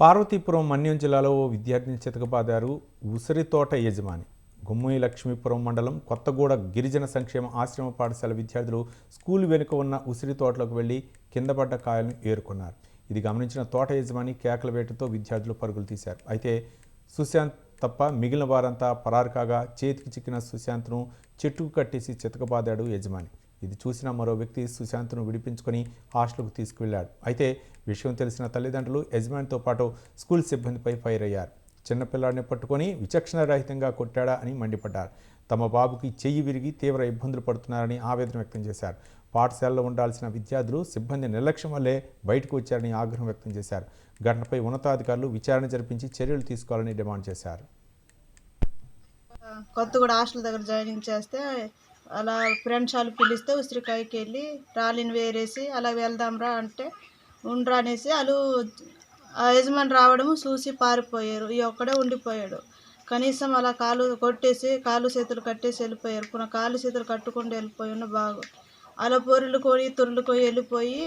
పార్వతీపురం మన్యం జిల్లాలో ఓ విద్యార్థిని చితకబాదారు ఉసిరి తోట యజమాని. గుమ్మయి లక్ష్మీపురం మండలం కొత్తగూడ గిరిజన సంక్షేమ ఆశ్రమ పాఠశాల విద్యార్థులు స్కూల్ వెనుక ఉన్న ఉసిరి తోటలోకి వెళ్ళి కింద పడ్డ కాయలను ఏరుకున్నారు. ఇది గమనించిన తోట యజమాని కేకల వేటతో విద్యార్థులు పరుగులు తీశారు. అయితే సుశాంత్ తప్ప మిగిలిన వారంతా పరారు కాగా చేతికి చిక్కిన సుశాంత్ను చెట్టుకు కట్టేసి చితకబాదాడు యజమాని. ఇది చూసిన మరో వ్యక్తి సుశాంత్ను విడిపించుకొని హాస్టల్కు తీసుకువెళ్ళాడు అయితే విషయం తెలిసిన తల్లిదండ్రులు యజమానితో పాటు స్కూల్ సిబ్బందిపై ఫైర్ అయ్యారు. చిన్నపిల్లాడిని పట్టుకొని విచక్షణారహితంగా కొట్టాడా అని మండిపడ్డారు. తమ బాబుకి చెయ్యి విరిగి తీవ్ర ఇబ్బందులు పడుతున్నారని ఆవేదన వ్యక్తం చేశారు. పాఠశాలలో ఉండాల్సిన విద్యార్థులు సిబ్బంది నిర్లక్ష్యం వల్లే బయటకు వచ్చారని ఆగ్రహం వ్యక్తం చేశారు. ఘటనపై ఉన్నతాధికారులు విచారణ జరిపించి చర్యలు తీసుకోవాలని డిమాండ్ చేశారు. కొత్తగూడ హాస్టల్ దగ్గర జాయినింగ్ చేస్తే అలా ఫ్రెండ్స్ వాళ్ళు పిలిస్తే ఉసిరికాయకి వెళ్ళి రాలిని వేరేసి అలా వెళ్దాంరా అంటే ఉండరా అనేసి వాళ్ళు యజమాని రావడము చూసి పారిపోయారు. ఈ ఒక్కడే ఉండిపోయాడు. కనీసం అలా కాలు కొట్టేసి కాలు చేతులు కట్టేసి వెళ్ళిపోయారు. పునః కాలు చేతులు కట్టుకుంటూ వెళ్ళిపోయి బాగు. అలా పొరులు కొని తురులు కొని వెళ్ళిపోయి